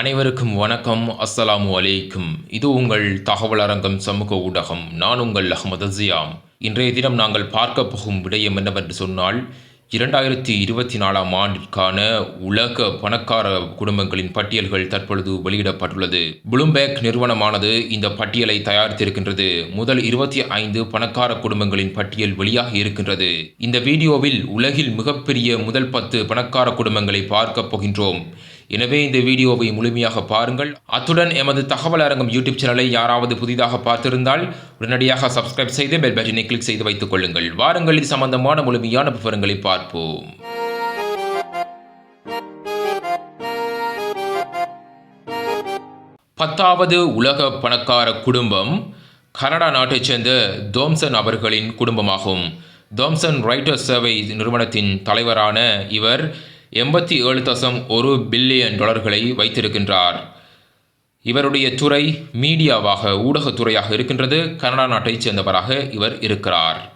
அனைவருக்கும் வணக்கம். அஸ்ஸலாமு அலைக்கும். இது உங்கள் தகவல் அரங்கம் சமூக ஊடகம். நான் உங்கள் அகமது ஜியாம் இன்றைய தினம் நாங்கள் பார்க்க போகும் விடயம் என்னவென்று சொன்னால் இரண்டாயிரத்தி இருபத்தி நாலாம் ஆண்டிற்கான உலக பணக்கார குடும்பங்களின் பட்டியல்கள் தற்பொழுது வெளியிடப்பட்டுள்ளது. புளும்பேக் நிறுவனமானது இந்த பட்டியலை தயாரித்திருக்கின்றது. முதல் இருபத்தி ஐந்து பணக்கார குடும்பங்களின் பட்டியல் வெளியாகி இருக்கின்றது. இந்த வீடியோவில் உலகில் மிகப்பெரிய முதல் பத்து பணக்கார குடும்பங்களை பார்க்க போகின்றோம். எனவே இந்த வீடியோவை முழுமையாக பாருங்கள். அத்துடன் எமது தகவல் அரங்கம் யூடியூப் சேனலை யாராவது புதிதாக பார்த்திருந்தால் உடனடியாக சப்ஸ்கிரைப் செய்து பெல் பட்டனை கிளிக் செய்து வைத்துக் கொள்ளுங்கள். வாருங்கள் இது சம்பந்தமான முழுமையான விவரங்களை பார்ப்போம். பத்தாவது உலக பணக்கார குடும்பம் கனடா நாட்டைச் சேர்ந்த தோம்சன் அவர்களின் குடும்பமாகும். தோம்சன் ரைட்டர் சேவை நிறுவனத்தின் தலைவரான இவர் எண்பத்தி ஏழு தசம் ஒரு பில்லியன் டாலர்களை வைத்திருக்கின்றார். இவருடைய துறை மீடியாவாக ஊடகத்துறையாக இருக்கின்றது. கனடா நாட்டைச் சேர்ந்தவராக இவர் இருக்கிறார்.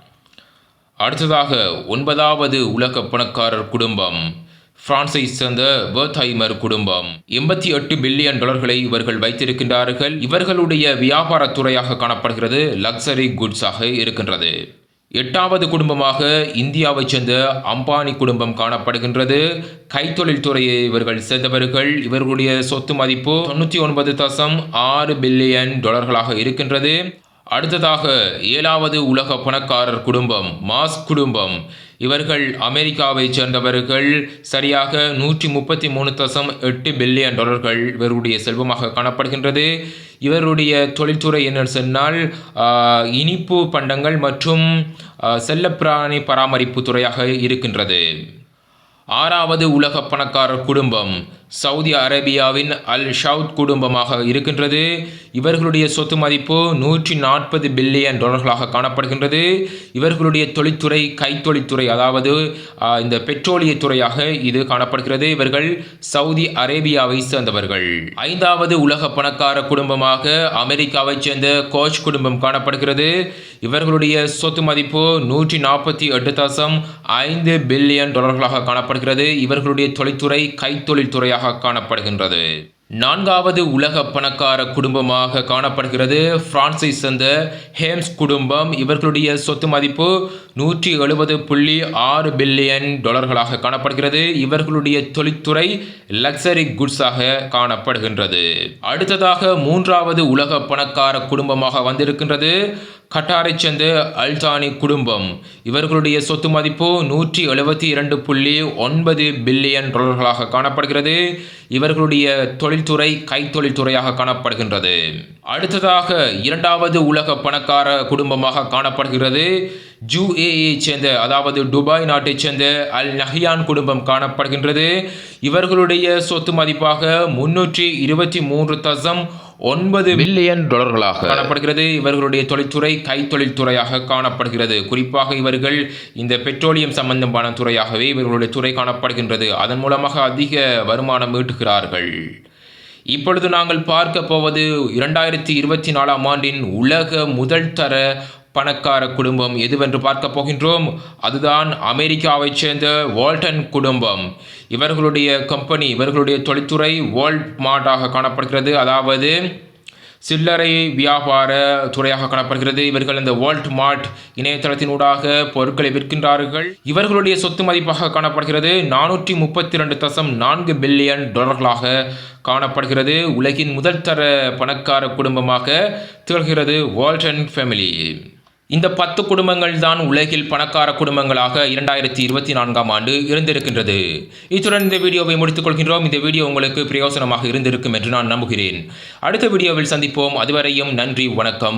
அடுத்ததாக ஒன்பதாவது உலக பணக்காரர் குடும்பம் பிரான்ஸை சேர்ந்த வேர்த்ஹைமர் குடும்பம். எண்பத்தி எட்டு பில்லியன் டாலர்களை இவர்கள் வைத்திருக்கின்றார்கள். இவர்களுடைய வியாபாரத் துறையாக காணப்படுகிறது. லக்ஸரி குட்ஸாக இருக்கின்றது. எட்டாவது குடும்பமாக இந்தியாவைச் சேர்ந்த அம்பானி குடும்பம் காணப்படுகின்றது. கைத்தொழில் துறையை இவர்கள் சேர்ந்தவர்கள். இவர்களுடைய சொத்து மதிப்பு தொண்ணூற்றி ஒன்பது தசம் ஆறு பில்லியன் டாலர்களாக இருக்கின்றது. அடுத்ததாக ஏழாவது உலக பணக்காரர் குடும்பம் மாஸ் குடும்பம். இவர்கள் அமெரிக்காவைச் சேர்ந்தவர்கள். சரியாக நூற்றி முப்பத்தி மூணு தசம் எட்டு பில்லியன் டாலர்கள் இவருடைய செல்வமாக காணப்படுகின்றது. இவருடைய தொழில்துறை என்ன சொன்னால் இனிப்பு பண்டங்கள் மற்றும் செல்லப்பிராணி பராமரிப்பு துறையாக இருக்கின்றது. ஆறாவது உலக பணக்காரர் குடும்பம் சவுதி அரேபியாவின் அல் ஷவுத் குடும்பமாக இருக்கின்றது. இவர்களுடைய சொத்து மதிப்பு நூற்றி நாற்பது பில்லியன் டாலர்களாக காணப்படுகின்றது. இவர்களுடைய தொழில்துறை கைத்தொழில்துறை அதாவது இந்த பெட்ரோலிய துறையாக இது காணப்படுகிறது. இவர்கள் சவுதி அரேபியாவை சேர்ந்தவர்கள். ஐந்தாவது உலக பணக்கார குடும்பமாக அமெரிக்காவைச் சேர்ந்த கோச் குடும்பம் காணப்படுகிறது. இவர்களுடைய சொத்து மதிப்பு நூற்றி நாற்பத்தி எட்டு தசம் ஐந்து பில்லியன் டாலர்களாக காணப்படுகிறது. இவர்களுடைய தொழில்துறை கைத்தொழில் காணப்படுகின்றது. நான்காவது உலக பணக்கார குடும்பமாக காணப்படுகிறது. பிரான்ஸை சேர்ந்த ஹேம்ஸ் குடும்பம். இவர்களுடைய சொத்து மதிப்பு நூற்றி எழுபது புள்ளி ஆறு பில்லியன் டாலர்களாக காணப்படுகிறது. இவர்களுடைய தொழில்துறை லக்ஸரி குட்ஸாக காணப்படுகின்றது. அடுத்ததாக மூன்றாவது உலக பணக்கார குடும்பமாக வந்திருக்கின்றது. கட்டாரைச் சேர்ந்த அல்தானி குடும்பம். இவர்களுடைய சொத்து மதிப்பு நூற்றி எழுபத்தி இரண்டு புள்ளி ஒன்பது பில்லியன் டாலர்களாக காணப்படுகிறது. இவர்களுடைய தொழில்துறை கைத்தொழில்துறையாக காணப்படுகின்றது. அடுத்ததாக இரண்டாவது உலக பணக்கார குடும்பமாக காணப்படுகிறது. யுஏஇ சேர்ந்த அதாவது துபாய் நாட்டைச் சேர்ந்த அல் நஹியான் குடும்பம் காணப்படுகின்றது. இவர்களுடைய சொத்து மதிப்பாக முன்னூற்றி இருபத்தி மூன்று தசம் ஒன்பது பில்லியன் டாலர்களாக காணப்படுகிறது. இவர்களுடைய தொழில்துறை கைத்தொழில் துறையாக காணப்படுகிறது. குறிப்பாக இவர்கள் இந்த பெட்ரோலியம் சம்பந்தமான துறையாகவே இவர்களுடைய துறை காணப்படுகின்றது. அதன் மூலமாக அதிக வருமானம் ஈட்டுகிறார்கள். இப்பொழுது நாங்கள் பார்க்க போவது இரண்டாயிரத்தி இருபத்தி நாலாம் ஆண்டின் உலக முதல் தர பணக்கார குடும்பம் எதுவென்று பார்க்க போகின்றோம்? அதுதான் அமெரிக்காவைச் சேர்ந்த வால்டன் குடும்பம். இவர்களுடைய கம்பெனி இவர்களுடைய தொழில்துறை வால்ட் மார்ட்டாக காணப்படுகிறது. அதாவது சில்லறை வியாபார துறையாக காணப்படுகிறது. இவர்கள் இந்த வேர்ல்ட் மார்ட் இணையதளத்தினூடாக பொருட்களை விற்கின்றார்கள். இவர்களுடைய சொத்து மதிப்பாக காணப்படுகிறது. நானூற்றி முப்பத்தி ரெண்டு தசம் நான்கு பில்லியன் டாலர்களாக காணப்படுகிறது. உலகின் முதல் தர பணக்கார குடும்பமாக திகழ்கிறது வால்டன் ஃபேமிலி. இந்த பத்து குடும்பங்கள் தான் உலகில் பணக்கார குடும்பங்களாக இரண்டாயிரத்தி இருபத்தி நான்காம் ஆண்டு இருந்திருக்கின்றது. இத்துடன் இந்த வீடியோவை முடித்துக் கொள்கின்றோம். இந்த வீடியோ உங்களுக்கு பிரயோசனமாக இருந்திருக்கும் என்று நான் நம்புகிறேன். அடுத்த வீடியோவில் சந்திப்போம். அதுவரையும் நன்றி வணக்கம்.